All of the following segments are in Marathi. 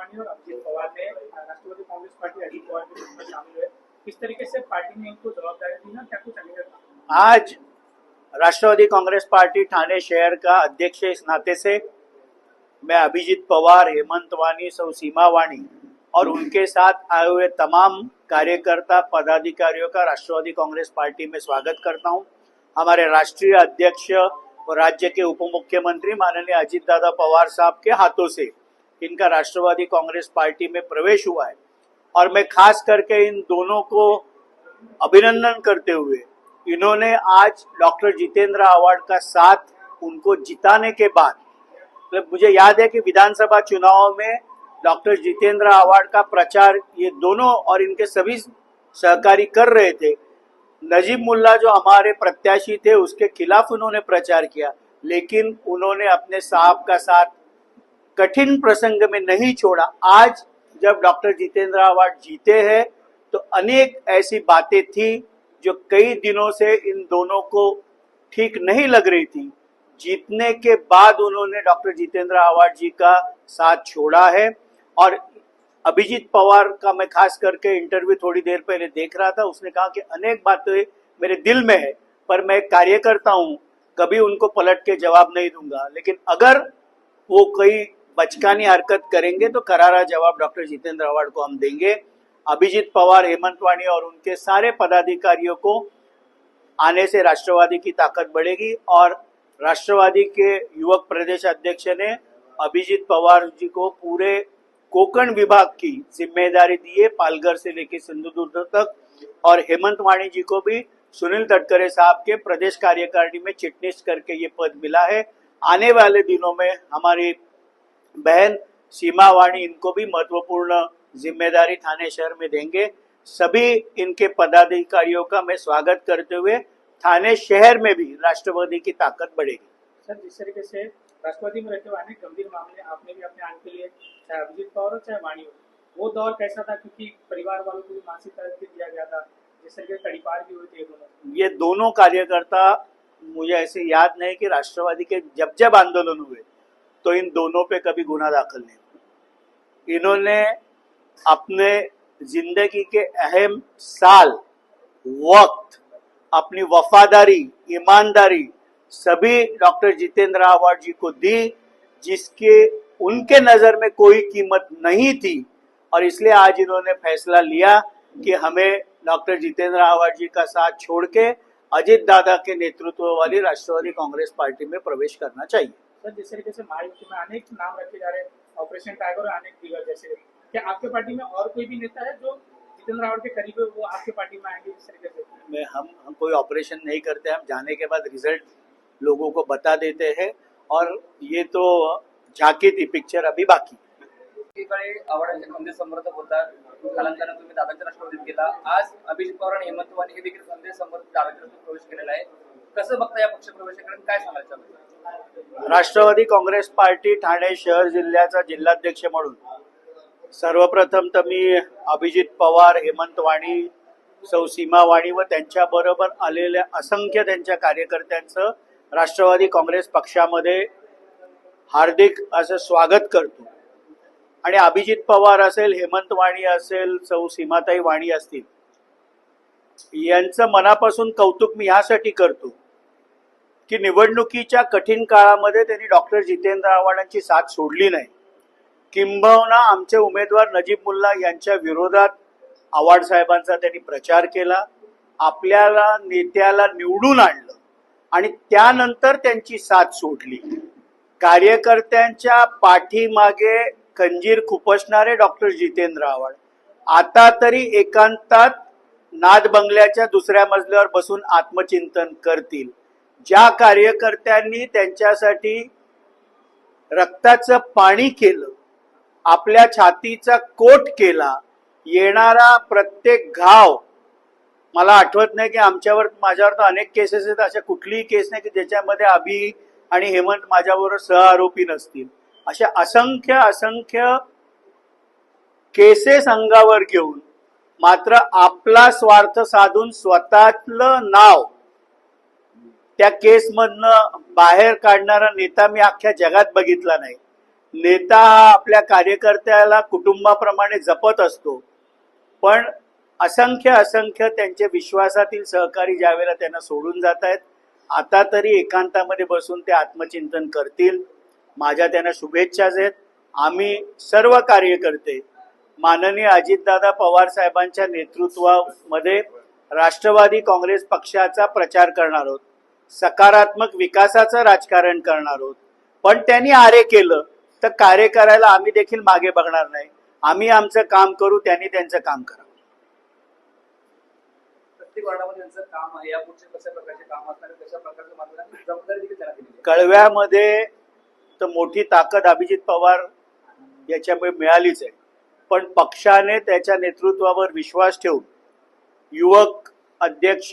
और अभिजीत पवार ने राष्ट्रवादी कांग्रेस पार्टी, अजीत पवार के में शामिल हुए। किस तरीके से पार्टी ने इनको जवाबदारी दी ना, क्या कुछ आज राष्ट्रवादी कांग्रेस पार्टी ठाणे शहर का अध्यक्ष इस नाते से मैं अभिजीत पवार, हेमंत वानी, सौ सीमा वाणी और उनके साथ आए हुए तमाम कार्यकर्ता, पदाधिकारियों का राष्ट्रवादी कांग्रेस पार्टी में स्वागत करता हूँ। हमारे राष्ट्रीय अध्यक्ष और राज्य के उप मुख्यमंत्री माननीय अजीत दादा पवार साहब के हाथों से इनका राष्ट्रवादी कांग्रेस पार्टी में प्रवेश हुआ है। और मैं खास करके इन दोनों को अभिनंदन करते हुए, इन्होंने आज डॉक्टर जितेंद्र अवार्ड का साथ उनको जिताने के बाद मतलब मुझे याद है कि विधानसभा चुनाव में डॉक्टर जितेंद्र अवार्ड का प्रचार ये दोनों और इनके सभी सहकारी कर रहे थे। नजीब मुल्ला जो हमारे प्रत्याशी थे, उसके खिलाफ उन्होंने प्रचार किया, लेकिन उन्होंने अपने साहब का साथ कठिन प्रसंग में नहीं छोड़ा। आज जब डॉक्टर जितेंद्र अवार्ड जीते हैं तो अनेक ऐसी बातें थी जो कई दिनों से इन दोनों को ठीक नहीं लग रही थी। जीतने के बाद उन्होंने डॉक्टर जितेंद्र अवार्ड जी का साथ छोड़ा है। और अभिजीत पवार का मैं खास करके इंटरव्यू थोड़ी देर पहले देख रहा था, उसने कहा कि अनेक बातें मेरे दिल में है, पर मैं कार्यकर्ता हूँ, कभी उनको पलट के जवाब नहीं दूँगा। लेकिन अगर वो कोई बचकानी हरकत करेंगे तो करारा जवाब डॉक्टर जितेंद्र अवार्ड को हम देंगे। अभिजीत पवार, हेमंत वाणी और उनके सारे पदाधिकारियों को आने से राष्ट्रवादी की ताकत बढ़ेगी और राष्ट्रवादी के युवक प्रदेश अध्यक्ष ने अभिजीत पवार जी को पूरे कोकण विभाग की ज़िम्मेदारी दी है, पालघर से लेकर सिंधुदुर्ग तक। और हेमंत वाणी जी को भी सुनील तटकरे साहब के प्रदेश कार्यकारिणी में चिटनीस करके ये पद मिला है। आने वाले दिनों में हमारी बहन सीमा वाणी इनको भी महत्वपूर्ण ज़िम्मेदारी थाने शहर में देंगे। सभी इनके पदाधिकारियों का मैं स्वागत करते हुए थाने शहर में भी राष्ट्रवादी की ताकत बढ़ेगी। सर जिस तरीके से राष्ट्रवादी में रहते हुए अनेक गंभीर मामले आपने भी अपने आने के लिए चाहे अभिजीत पवार हो चाहे वाणी हो वो दौर कैसा था? क्योंकि परिवार वालों को भी मानसिक तरह से दिया गया था जिस तरीके तड़ीपार भी हुए थे दोनों ये दोनों कार्यकर्ता मुझे ऐसे याद नहीं कि राष्ट्रवादी के जब जब आंदोलन हुए तो इन दोनों पे कभी गुना दाखिल नहीं इन्होंने अपने ज़िंदगी के अहम साल, वक्त, अपनी वफादारी, ईमानदारी सभी डॉक्टर जितेंद्र अवार्ड जी को दी, जिसके, उनके नज़र में कोई कीमत नहीं थी। और इसलिए आज इन्होंने फैसला लिया कि हमें डॉक्टर जितेंद्र अवार्ड जी का साथ छोड़ के अजित दादा के नेतृत्व वाली राष्ट्रवादी कांग्रेस पार्टी में प्रवेश करना चाहिए। सर जिस तरीके से महायुति में अनेक नाम रखे जा रहे हैं ऑपरेशन टाइगर और अनेक दिग्गज जैसे। क्या आपके पार्टी में और कोई भी नेता है जो जितेंद्र रावत के करीब है वो आपके पार्टी में आएँगे जिस तरीके से? में हम हम कोई ऑपरेशन नहीं करते हम जाने के बाद रिज़ल्ट लोगों को बता देते हैं। और ये तो झांकी थी पिक्चर अभी बाकी। एकीकडे आव्हाडांचे संदेश समर्थक होतात कालांतराने तुम्ही दादाच्या राष्ट्रवादीत गेला. आज अभिजित पवार आणि हेमंत वाणी हे देखील संदेश समर्थक प्रवेश केलेला आहे. कसं बघता या पक्षप्रवेशाकडे काय सांगायचं राष्ट्रवादी काँग्रेस पार्टी ठाणे शहर जिल्ह्याचा जिल्हाध्यक्ष म्हणून सर्वप्रथम तर मी अभिजित पवार हेमंत वाणी सौ सीमा वाणी व त्यांच्याबरोबर आलेल्या असंख्य त्यांच्या कार्यकर्त्यांचं राष्ट्रवादी काँग्रेस पक्षामध्ये हार्दिक असं स्वागत करतो. आणि अभिजित पवार असेल हेमंत वाणी असेल सौ सीमाताई वाणी असतील यांचं मनापासून कौतुक मी ह्यासाठी करतो की निवडणुकीच्या कठीण काळामध्ये त्यांनी डॉक्टर जितेंद्र आव्हाडांची साथ सोडली नाही. किंबहुना आमचे उमेदवार नजीब मुल्ला यांच्या विरोधात आव्हाड साहेबांचा त्यांनी प्रचार केला आपल्याला नेत्याला निवडून आणलं आणि त्यानंतर त्यांची साथ सोडली. कार्यकर्त्यांच्या पाठीमागे खंजीर खुपसणारे डॉक्टर जितेंद्र आव्हाड. आता तरी एकांतात नाद बंगल्याच्या दुसऱ्या मजल्यावर बसून आत्मचिंतन करतील. ज्या कार्यकर्त्यांनी त्यांच्यासाठी रक्ताचं पाणी केलं आपल्या छातीचा कोट केला येणारा प्रत्येक घाव मला आठवत नाही की आमच्यावर माझ्यावर तर अनेक केसेस आहेत अशा कुठलीही केस नाही की ज्याच्यामध्ये अभि आणि हेमंत माझ्याबरोबर सहआरोपी नसतील. अशा असंख्य असंख्य केसेस अंगावर घेऊन मात्र आपला स्वार्थ साधून स्वतःतलं नाव त्या केसमधनं बाहेर काढणारा नेता मी अख्ख्या जगात बघितला नाही. नेता हा आपल्या कार्यकर्त्याला कुटुंबाप्रमाणे जपत असतो. पण असंख्य असंख्य त्यांचे विश्वासातील सहकारी ज्यावेळेला त्यांना सोडून जात आहेत आता तरी एकांतामध्ये बसून ते आत्मचिंतन करतील. माझ्या त्यांना शुभेच्छाच आहेत. आम्ही सर्व कार्यकर्ते माननीय अजितदादा पवार साहेबांच्या नेतृत्वामध्ये राष्ट्रवादी काँग्रेस पक्षाचा प्रचार करणार आहोत. सकारात्मक विकासाचं राजकारण करणार आहोत. पण त्यांनी आरे केलं तर कार्य करायला आम्ही देखील मागे बघणार नाही. आम्ही आमचं काम करू त्यांनी त्यांचं काम करावं. कळव्यामध्ये तर मोठी ताकद अभिजित पवार याच्यामुळे मिळालीच आहे. पण पक्षाने त्याच्या नेतृत्वावर विश्वास ठेवून युवक अध्यक्ष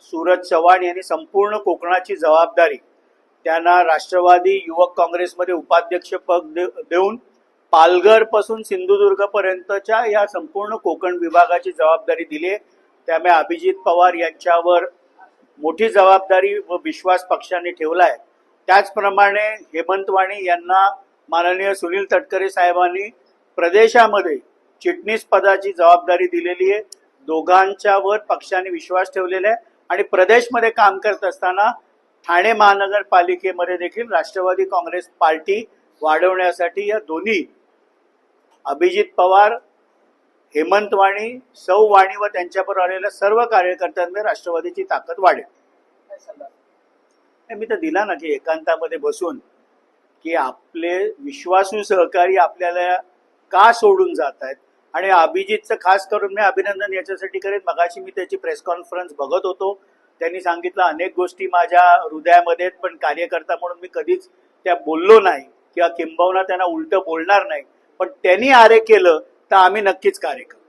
सूरज चव्हाण यांनी संपूर्ण कोकणाची जबाबदारी त्यांना राष्ट्रवादी युवक काँग्रेसमध्ये उपाध्यक्ष पद दे- देऊन पालघरपासून सिंधुदुर्गपर्यंतच्या या संपूर्ण कोकण विभागाची जबाबदारी दिली आहे. त्यामुळे अभिजित पवार यांच्यावर मोठी जबाबदारी व विश्वास पक्षाने ठेवला आहे. त्याचप्रमाणे हेमंत वाणी यांना माननीय सुनील तटकरे साहेबांनी प्रदेशामध्ये चिटणीस पदाची जबाबदारी दिलेली आहे. दोघांच्यावर पक्षाने विश्वास ठेवलेला आहे. आणि प्रदेशमध्ये काम करत असताना ठाणे महानगरपालिकेमध्ये देखील राष्ट्रवादी काँग्रेस पार्टी वाढवण्यासाठी या दोन्ही अभिजित पवार हेमंत वाणी सौ वाणी व त्यांच्यावर आलेल्या सर्व कार्यकर्त्यांमध्ये राष्ट्रवादीची ताकद वाढेल. काय मी तर दिला ना की एकांतामध्ये बसून की आपले विश्वासू सहकारी आपल्याला का सोडून जात आहेत? आणि अभिजितचं खास करून मी अभिनंदन याच्यासाठी करेन. मगाशी मी त्याची प्रेस कॉन्फरन्स बघत होतो. त्यांनी सांगितलं अनेक गोष्टी माझ्या हृदयामध्ये आहेत पण कार्यकर्ता म्हणून मी कधीच त्या बोललो नाही किंवा किंबहुना त्यांना उलटं बोलणार नाही. पण त्यांनी आरे केलं तर आम्ही नक्कीच कार्य करू.